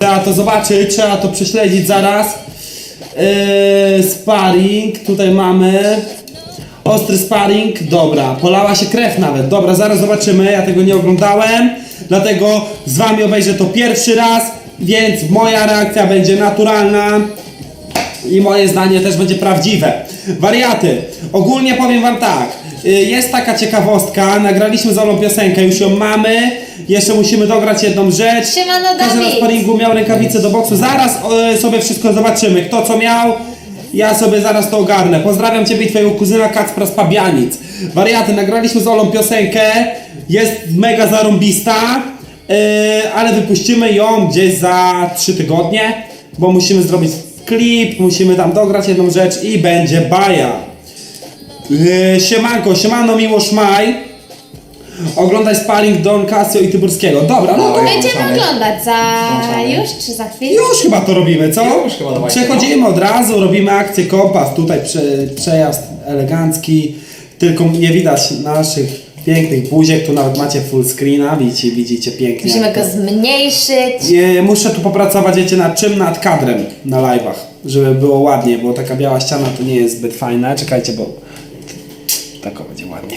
Trzeba to zobaczyć, trzeba to prześledzić zaraz. Yy, sparring, tutaj mamy. Ostry sparring, dobra, polała się krew nawet. Dobra, zaraz zobaczymy, ja tego nie oglądałem, dlatego z wami obejrzę to pierwszy raz, więc moja reakcja będzie naturalna i moje zdanie też będzie prawdziwe. Wariaty, ogólnie powiem wam tak, y, jest taka ciekawostka, nagraliśmy z Olą piosenkę, już ją mamy, jeszcze musimy dograć jedną rzecz. Siemano, Każdy na Dawid. sparingu miał rękawice do boksu, zaraz y, sobie wszystko zobaczymy, kto co miał. Ja sobie zaraz to ogarnę. Pozdrawiam Ciebie i Twojego kuzyna Kacpra z Pabianic. Wariaty, nagraliśmy z Olą piosenkę. Jest mega zarąbista, yy, ale wypuścimy ją gdzieś za 3 tygodnie, bo musimy zrobić klip, musimy tam dograć jedną rzecz i będzie baja. Yy, siemanko, siemano Miłosz Maj. Oglądaj sparring Don Casio i Tyburskiego. Dobra, no to. Będziemy Włączamy. oglądać za Włączamy. już czy za chwilę? Już chyba to robimy, co? Już chyba, dawajcie, Przechodzimy od razu, robimy akcję kompas, tutaj prze, przejazd elegancki, tylko nie widać naszych pięknych buziek, tu nawet macie full screena, widzicie, widzicie pięknie. Musimy go zmniejszyć. Nie, Muszę tu popracować, wiecie, nad czym? Nad kadrem na live'ach, żeby było ładnie, bo taka biała ściana to nie jest zbyt fajna. Czekajcie, bo tak o, będzie ładnie.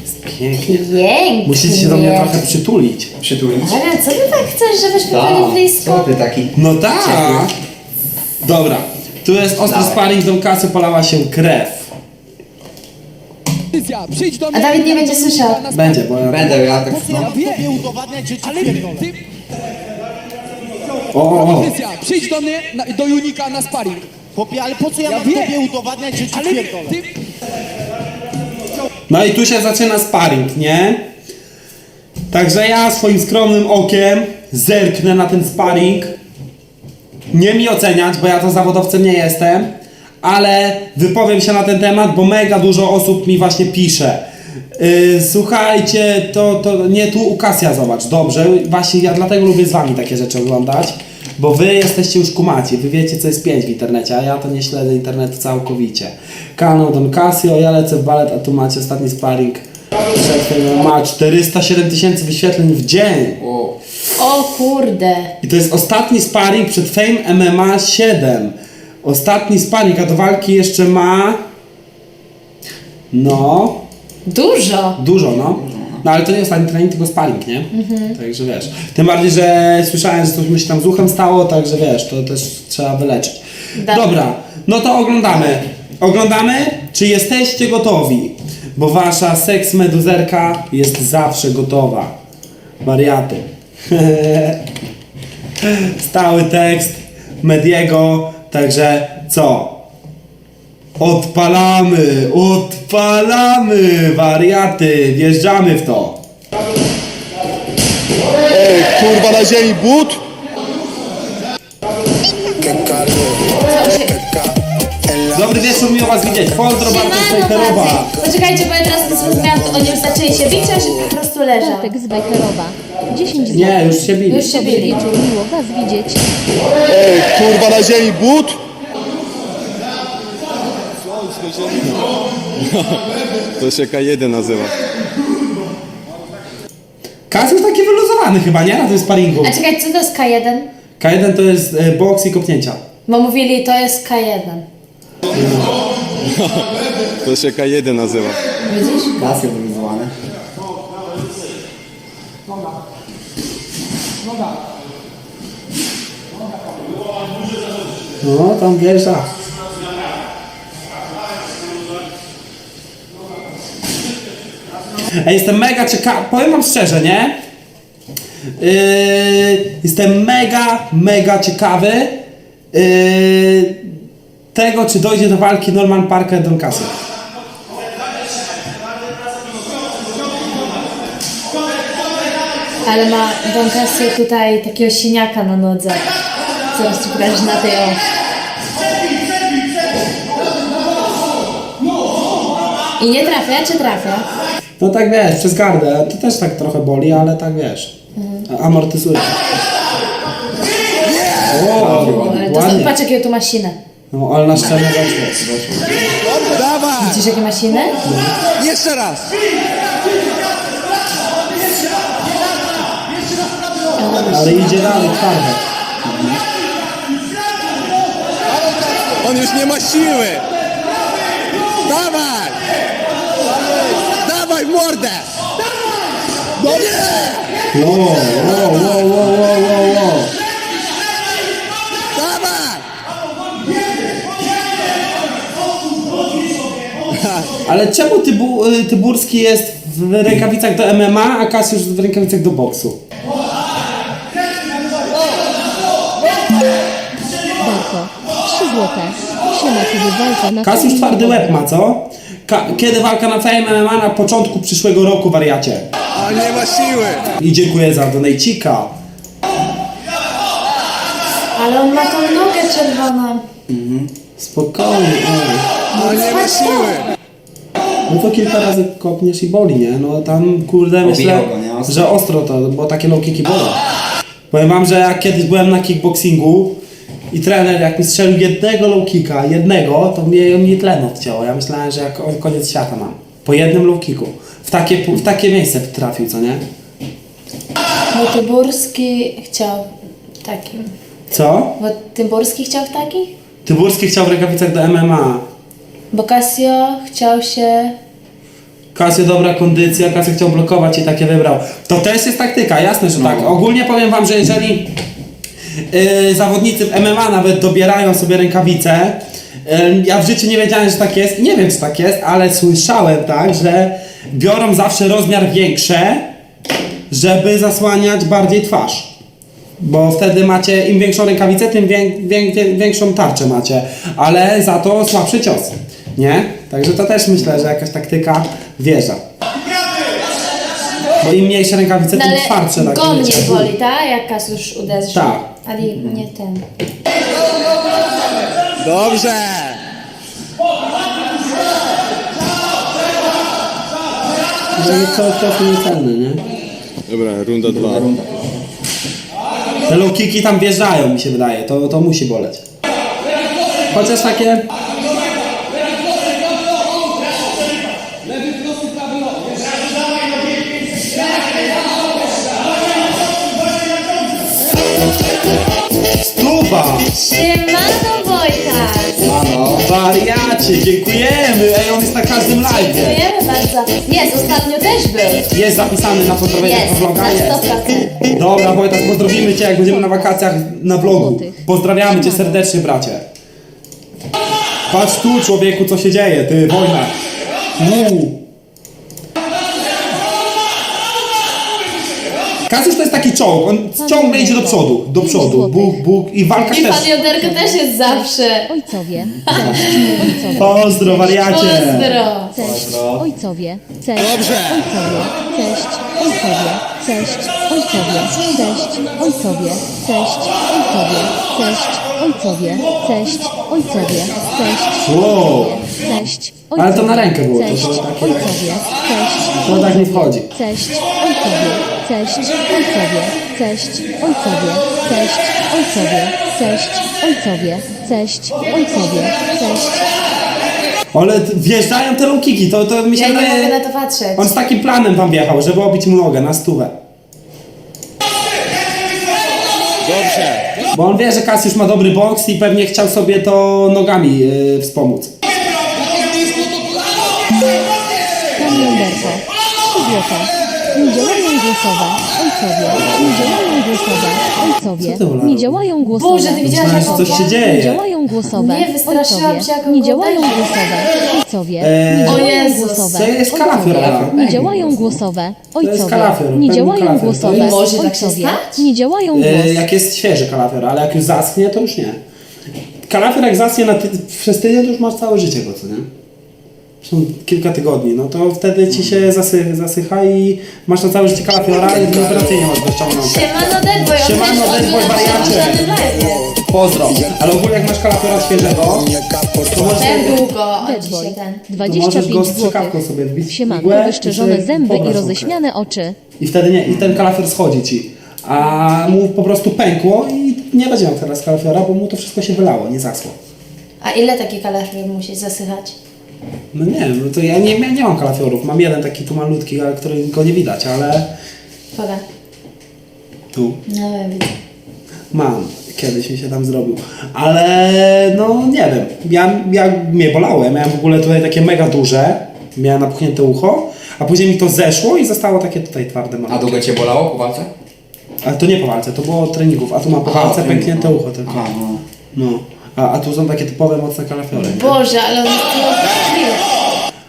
Jest pięknie. Pięknie. Musicie się do mnie trochę przytulić. Przytulić. Ale co ty tak chcesz, żebyśmy byli Tak, co blisko? ty taki? No tak. Dobra, tu jest ostry Dawaj. sparring, Don Casio polała się krew. Pozycja, przyjdź do mnie. A Dawid nie będzie słyszał. Będzie, bo ja... Będę, ja tak... No. wiem, udowadniać, że ci ale pierdolę. ty, O, o, o. przyjdź do mnie, na, do Junika na sparring. Chłopie, ale po co ja, Ja mam wiem. tobie udowadniać, że ci Ale pierdolę? ty, No i tu się zaczyna sparring, nie? Także ja swoim skromnym okiem zerknę na ten sparring. Nie mi oceniać, bo ja to zawodowcem nie jestem, ale wypowiem się na ten temat, bo mega dużo osób mi właśnie pisze. Yy, słuchajcie, to, to nie tu u Kasia zobacz, dobrze, właśnie ja dlatego lubię z wami takie rzeczy oglądać, bo wy jesteście już kumaci, wy wiecie co jest 5 w internecie, a ja to nie śledzę internetu całkowicie. Kanał Don Casio, ja lecę w balet, a tu macie ostatni sparring. Przed tym ma 407 tysięcy wyświetleń w dzień. O, O kurde. I to jest ostatni sparring przed Fame MMA 7. Ostatni sparring, a do walki jeszcze ma. No, Dużo. dużo, no. No ale to nie ostatni trening, tylko sparring, nie? Także wiesz. Tym bardziej, że słyszałem, że coś mu się tam z uchem stało, także wiesz, to też trzeba wyleczyć. Dobra. Dobra, no to oglądamy. Oglądamy, czy jesteście gotowi? Bo wasza seks meduzerka jest zawsze gotowa. Wariaty. Stały tekst Mediego, także co? Odpalamy, odpalamy, wariaty, wjeżdżamy w to. Ej, kurwa na ziemi but? Dobry wieczór, miło was widzieć. Foldro Bartosz Snajperowa. Patryk. Poczekajcie, bo ja teraz nie zrozumiałam, to oni już zaczęli się bić, on się po prostu leżał? Bartek z Bajkerowa. 10 zł. Nie, już się bili. Już się Dobry bili. wieczór, miło Was widzieć. Ej, kurwa na ziemi but? To się K1 nazywa. Kas jest taki wyluzowany chyba, nie? Na tym sparingu. A czekaj, co to jest K1? K1 to jest e, boks i kopnięcia. Bo mówili, to jest K1. To się K1 nazywa. Widzisz? Kasy wywizuwane. No, tam wjeżdża. Ej, jestem mega ciekawy, powiem wam szczerze, nie? Yy, jestem mega, mega ciekawy yy, tego, czy dojdzie do walki Norman Parker Don Casio. Ale ma Don Casio tutaj takiego siniaka na nodze. Zaraz ci na tej o. I nie trafia, czy trafia? No tak wiesz, przez gardę, to też tak trochę boli, ale tak wiesz, amortyzuje. O, Ale to ładnie. patrz jakiego tu ma sinę. No, ale na szczerze weszło. Dawaj! Widzisz jakie ma sinę? Jeszcze raz! Ale idzie dalej, twarde. On już nie ma siły. Dawaj! Mordę! Nie! Wow, wow, wow, wow, wow, wow, wow. Dawaj! Ale czemu Tybu, y, Tyburski jest w rękawicach do MMA, a Kasiusz w rękawicach do boksu? Darko. 3 złote. Siema, kiedy walka na Kasiusz twardy łeb ma, co? Ka- kiedy walka na Fame MMA? Na początku przyszłego roku, wariacie. A nie ma siły. I dziękuję za donejcika. Ale on ma tą nogę czerwoną. Spokojnie, oj. A nie ma siły. No to kilka razy kopniesz i boli, nie? No tam, kurde, myślę, go, nie? Ostro. że ostro to, bo takie low kicki bolą. Powiem wam, że jak kiedyś byłem na kickboxingu i trener jak mi strzelił jednego low kicka, jednego, to mnie, mnie tlen odcięło. Ja myślałem, że jak koniec świata mam. Po jednym low kicku. W takie, w takie miejsce trafił, co nie? Bo Tyburski chciał takim. Co? Bo Tyburski chciał w takich? Tyburski chciał w rękawicach do MMA. Bo Casio chciał się... Kasio dobra kondycja, Kasio chciał blokować i takie wybrał. To też jest taktyka, jasne, że tak. Ogólnie powiem wam, że jeżeli yy, zawodnicy w MMA nawet dobierają sobie rękawice, yy, ja w życiu nie wiedziałem, że tak jest nie wiem, czy tak jest, ale słyszałem tak, że biorą zawsze rozmiar większe, żeby zasłaniać bardziej twarz. Bo wtedy macie, im większą rękawicę, tym wię, wię, wię, większą tarczę macie, ale za to słabszy cios, nie? Także to też myślę, że jakaś taktyka wieża. Bo im mniejsze rękawice, No tym ale twardsze takie go mnie boli, tak? Jak Kasiusz uderzy. Tak. Ale nie ten. Dobrze. No i to trochę niecelne, nie? Dobra, runda dwa. Te low kicki tam wjeżdżają, mi się wydaje, to, to musi boleć. Chociaż takie... Siemano Wojtas! Ano, wariacie, dziękujemy! Ej, on jest na każdym live. Dziękujemy bardzo. Jest, ostatnio też był. Jest zapisany na pozdrowienie Jest, vloga, na jest. 100%. Dobra, Wojtas, pozdrowimy Cię, jak będziemy na wakacjach na vlogu. Pozdrawiamy Cię serdecznie, bracie. Patrz tu, człowieku, co się dzieje, ty, wojna. Uuu. Kasiusz to jest taki czołg, on ciągle idzie do przodu, do przodu, buk, buk i walka I też. pan Joderko też jest zawsze. Ojcowie. Cześć. Ojcowie. Pozdro, wariacie. Pozdro. Cześć. Ojcowie. Cześć. Dobrze. Ojcowie. Cześć. Ojcowie. Cześć. Ojcowie. Cześć. Ojcowie. Cześć. Ojcowie. Cześć. Ojcowie. Cześć. Ojcowie. Cześć. Wow. Cześć. Ale to na rękę było, to- Cześć. takie- Ojcowie. Cześć. To tak nie wchodzi. Cześć. Ojcowie. Cześć. Ojcowie. Cześć. Ojcowie. Cześć. Ojcowie. Cześć. Ojcowie. Cześć. Ojcowie. Cześć. Ale wjeżdżają te low kicki, to, to mi się Ja nie wydaje... mogę na to patrzeć. On z takim planem wam wjechał, żeby obić mu nogę na stówę. Dobrze. Bo on wie, że Kasiusz ma dobry boks i pewnie chciał sobie to nogami yy, wspomóc. Pan. 3 złote. Nie działają głosowe. Ojcowie. Nie działają głosowe. Ojcowie. Co ty, Ola, Nie działają głosowe. Boże, ty widziałaś jak że coś się on- dzieje. Nie działają głosowe. Nie, wystraszyłam Ojcowie. się, jak Nie go działają głosowe. Ojcowie. Eee, Nie O działają Jezus, głosowe. to jest kalafior, Ojcowie. Nie działają głosowe. Ojcowie. kalafior, Nie działają kalafior. To głosowe. Może tak się Ojcowie. stać? Nie działają Yy, głos. jak jest świeży kalafior, ale jak już zaschnie, to już nie. Kalafior jak zaschnie na ty- przez tydzień, to już masz całe życie go, co nie? Są kilka tygodni, no to wtedy ci się zasy, zasycha i masz na całe życie kalafiora i operacyjnie masz go ściągnąć. Siemano Deadboy, on Siemano, też Deadboy, wariacie. na. Pozdro. Ale ogólnie jak masz kalafiora świeżego, to możesz, Ten długo, on dzisiaj ten. to możesz go 25 z strzykawką zł. sobie wbić w Siemanko, igłę i wyszczerzone sobie zęby i roześmiane oczy. I wtedy nie, i ten kalafior schodzi ci. A mu po prostu pękło i nie będzie miał teraz kalafiora, bo mu to wszystko się wylało, nie zasło. A ile taki kalafior musi zasychać? No nie wiem, no to ja nie, ja nie mam kalafiorów. Mam jeden taki tu malutki, ale który go nie widać, ale Poda. tu No ja widzę. mam. Kiedyś mi się tam zrobił. Ale no nie wiem. Ja, ja mnie bolało. Ja miałem w ogóle tutaj takie mega duże. Miałem napuchnięte ucho. A później mi to zeszło i zostało takie tutaj twarde A malutkie. długo cię bolało po walce? Ale to nie po walce, to było od treningów. A tu mam po Aha, walce trening, pęknięte no. ucho tylko. Aha, no. No. A, a tu są takie typowe mocne kalafiory. nie? Boże, ale on jest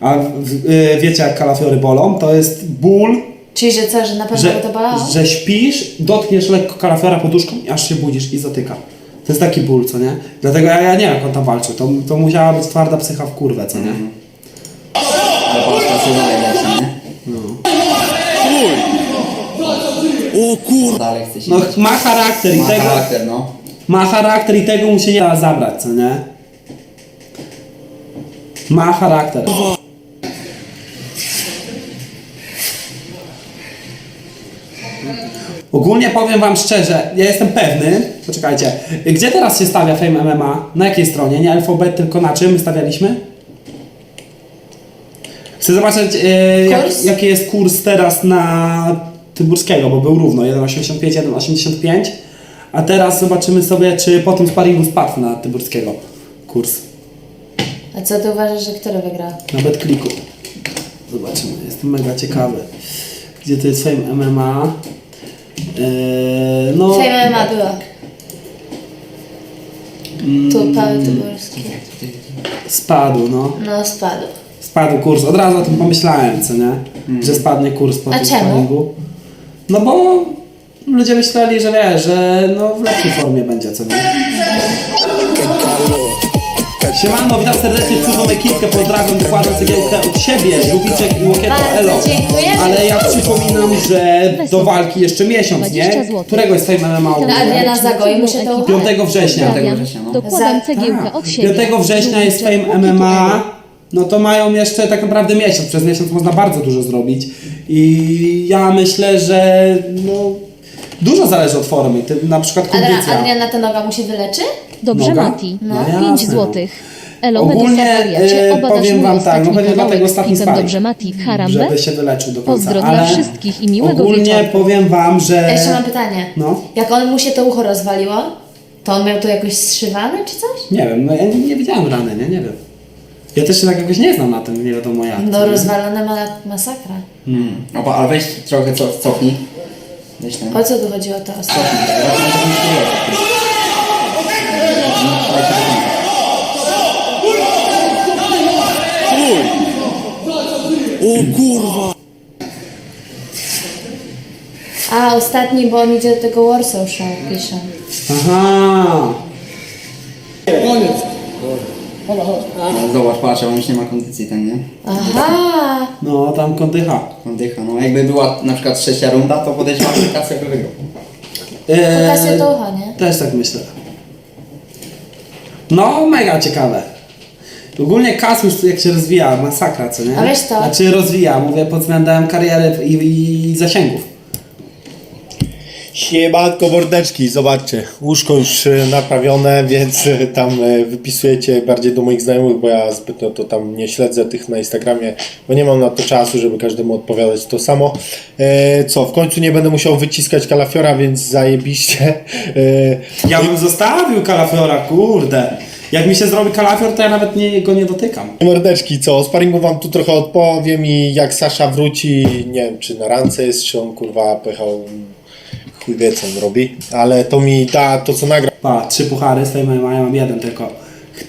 A w, y, wiecie jak kalafiory bolą? To jest ból, Czyli, że co, że na pewno że, to bolało? że śpisz, dotkniesz lekko kalafiora poduszką i aż się budzisz i zatyka. To jest taki ból, co nie? Dlatego ja, ja nie wiem jak on tam walczył. To, to musiała być twarda psycha w kurwę, co nie? Ale Polska się dalej leci, nie? O kur... Dalej chce się No ma charakter i Ma tego... charakter, no. Ma charakter i tego mu się nie da zabrać, co nie? Ma charakter. Ogólnie powiem wam szczerze, ja jestem pewny, poczekajcie, gdzie teraz się stawia Fame MMA? Na jakiej stronie? Nie alfabet, tylko na czym stawialiśmy? Chcę zobaczyć, e, jak, jaki jest kurs teraz na Tyburskiego, bo był równo 1,85, 1,85. A teraz zobaczymy sobie, czy po tym sparingu spadł na Tyburskiego kurs A co ty uważasz, że który wygra? na BetClicku. Zobaczymy, jestem mega ciekawy. Gdzie to jest Fame MMA? Eee, no, Fame MMA była. Tu Paweł Tyburski. spadł, no. No spadł. Spadł kurs, od razu o tym pomyślałem, co nie? Że spadnie kurs po A tym czemu? sparingu. No bo ludzie myśleli, że wiesz, że no w lepszej formie będzie, co nie? Siemano, witam serdecznie cudową ekipkę, pozdrawiam dokładną cegiełkę od siebie, Lubiczek i Łokieto Elo. dziękujemy. Ale ja przypominam, że do walki jeszcze miesiąc, 20 nie? złotych. Którego jest Fame MMA Na? Adriana Zagoi mu się to uda. 5 września. Pozdrawiam. września, no. Dokładam Za- cegiełkę Tak. od siebie. 5 września jest Lubiczek, Fame MMA. No to mają jeszcze tak naprawdę miesiąc. Przez miesiąc można bardzo dużo zrobić. I ja myślę, że no, dużo zależy od formy. Ty, na przykład Adrian, kondycja. Adriana ta noga mu się wyleczy? Dobrze, Noga? Mati. No 5 jasne. złotych. Elo, Ogólnie, wariacie, e, obadasz powiem mój wam tak, no ostatni pewnie dlatego kawałek z ostatni klipem. Dobrze, Mati, Harambe. Żeby się wyleczył do końca. Pozdro dla Ale wszystkich i miłego ogólnie wieczoru. powiem wam, że... Ja jeszcze mam pytanie. No. Jak on mu się to ucho rozwaliło, to on miał to jakoś zszywane czy coś? Nie wiem, no ja nie, nie widziałem rany, nie? Nie wiem. Ja też się tak jakoś nie znam na tym, nie wiadomo jak. No nie? rozwalone ma masakra. Opa, ale weź trochę co, cofnij. Ten. O co tu to się wygląda. O kurwa! A, ostatni, bo on idzie do tego Warsaw Show, pisze. Aha. Ale Zobacz, patrz, on już nie ma kondycji ten, nie? Aha! No, tam kondycha. Oddycha, no. Jakby była na przykład trzecia runda, to podejrzewam, że Kasper by wygrał. Eee, Pokażcie to ucho, nie? Też tak myślę. No, mega ciekawe. Ogólnie Kasiusz jak się rozwija, masakra, co nie? A wiesz to? Znaczy rozwija, mówię pod względem kariery i, i zasięgów. Siemanko mordeczki, zobaczcie, łóżko już e, naprawione, więc e, tam e, wypisujecie bardziej do moich znajomych, bo ja zbytnio to tam nie śledzę tych na Instagramie, bo nie mam na to czasu, żeby każdemu odpowiadać to samo. E, co, w końcu nie będę musiał wyciskać kalafiora, więc zajebiście. E, Ja bym zostawił kalafiora, kurde. Jak mi się zrobi kalafior, to ja nawet nie, go nie dotykam. Mordeczki, co? O sparingu wam tu trochę odpowiem i jak Sasza wróci, nie wiem czy na rance jest, czy on kurwa pojechał, chuj wie co on robi, ale to mi da to co nagra. Pa, trzy puchary z tej MMA, ja mam jeden tylko.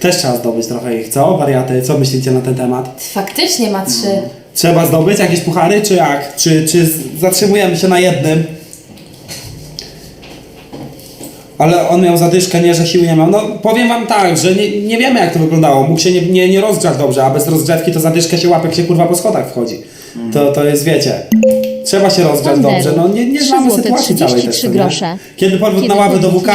Też trzeba zdobyć trochę ich, co? Wariaty, co myślicie na ten temat? Faktycznie ma trzy. Trzeba zdobyć jakieś puchary, czy jak? Czy, czy z- zatrzymujemy się na jednym? Ale on miał zadyszkę, nie, że siły nie miał. No powiem wam tak, że nie, nie wiemy jak to wyglądało. Mógł się nie, nie, nie rozgrzać dobrze, a bez rozgrzewki to zadyszkę się łapek się kurwa po schodach wchodzi. To, to jest, wiecie, trzeba się rozgrzać dobrze. No nie, nie znamy sytuacji całej też. 33 co nie? grosze. Kiedy powrót na ławę do WK,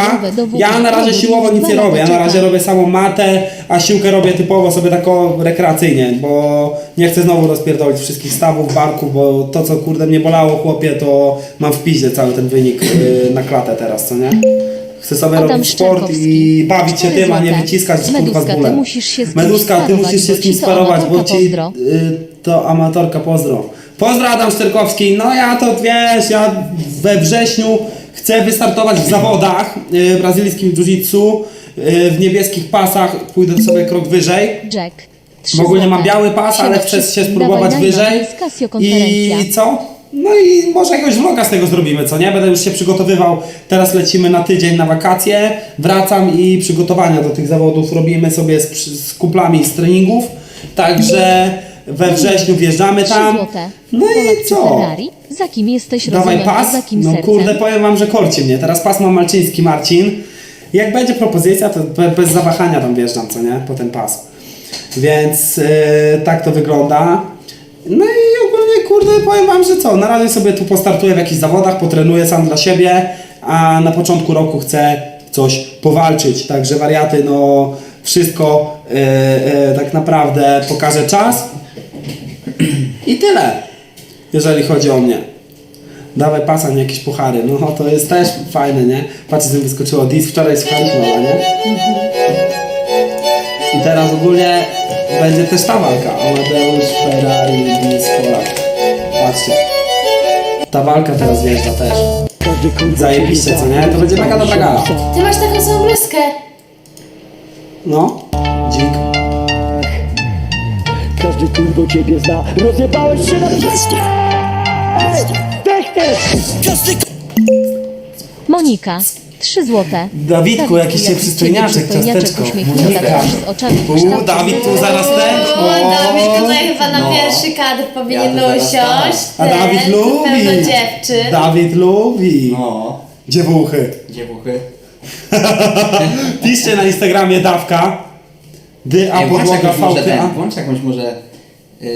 ja na razie siłowo nic nie robię. Ja na razie robię samą matę, a siłkę robię typowo sobie taką rekreacyjnie, bo nie chcę znowu rozpierdolić wszystkich stawów, barków, bo to co kurde mnie bolało chłopie, to mam w piździe cały ten wynik yy, na klatę teraz, co nie? Chcę sobie Adam robić sport i bawić się tym, a nie wyciskać kurwa z bólem. Meduska, ty musisz się z kimś sparować, bo ci y, to amatorka pozdro. Pozdro Adam Szczerkowski, no ja to wiesz, ja we wrześniu Chcę wystartować w zawodach y, brazylijskim jiu-jitsu, y, w niebieskich pasach, pójdę sobie krok wyżej. Jack. W ogóle mam biały pas, ale chcę się spróbować wyżej. I co? No i może jakiegoś vloga z tego zrobimy, co nie? Będę już się przygotowywał. Teraz lecimy na tydzień na wakacje. Wracam i przygotowania do tych zawodów robimy sobie z, z kuplami z treningów. Także we wrześniu wjeżdżamy tam. złote. No i co? Ferrari? Za kim jesteś Dawaj pas. za kim No sercem? kurde, powiem wam, że korci mnie. Teraz pas ma Malczyński Marcin. Jak będzie propozycja, to be- bez zawahania tam wjeżdżam, co nie? Po ten pas. Więc yy, tak to wygląda. No i ogólnie, kurde, powiem wam, że co? Na razie sobie tu postartuję w jakichś zawodach, potrenuję sam dla siebie, a na początku roku chcę coś powalczyć. Także wariaty, no wszystko yy, yy, tak naprawdę pokaże czas. I tyle, jeżeli chodzi o mnie. Dawaj pasa, nie jakieś puchary. No to jest też fajne, nie? Patrzcie, co mi wyskoczyło. Dis wczoraj słuchaliśmy, nie? I teraz ogólnie będzie też ta walka. Amadeusz, Ferrari, Dis, Polak. Patrzcie. Ta walka teraz wjeżdża też. Zajebiście, co nie? To będzie mega dobra gala. Ty masz taką samą bluzkę. No. Dzik. Każdy kurwo ciebie zna Rozjebałeś się na wszystkie Monika. Trzy złote. Dawidku, jakiś się przystojniaczek, ciasteczko. uśmiechnięta Monika. twarz z oczami U, Dawid tu zaraz ten. O, Dawid tutaj chyba na No. pierwszy kadr powinien Ja to zaraz usiąść. A Dawid lubi. Pełno dziewczyn. Dawid lubi. No, Dziewuchy. dziewuchy. Piszcie na Instagramie dawka. Dy a włącz podłoga jakąś może VTA. włącz jakąś może... Yy,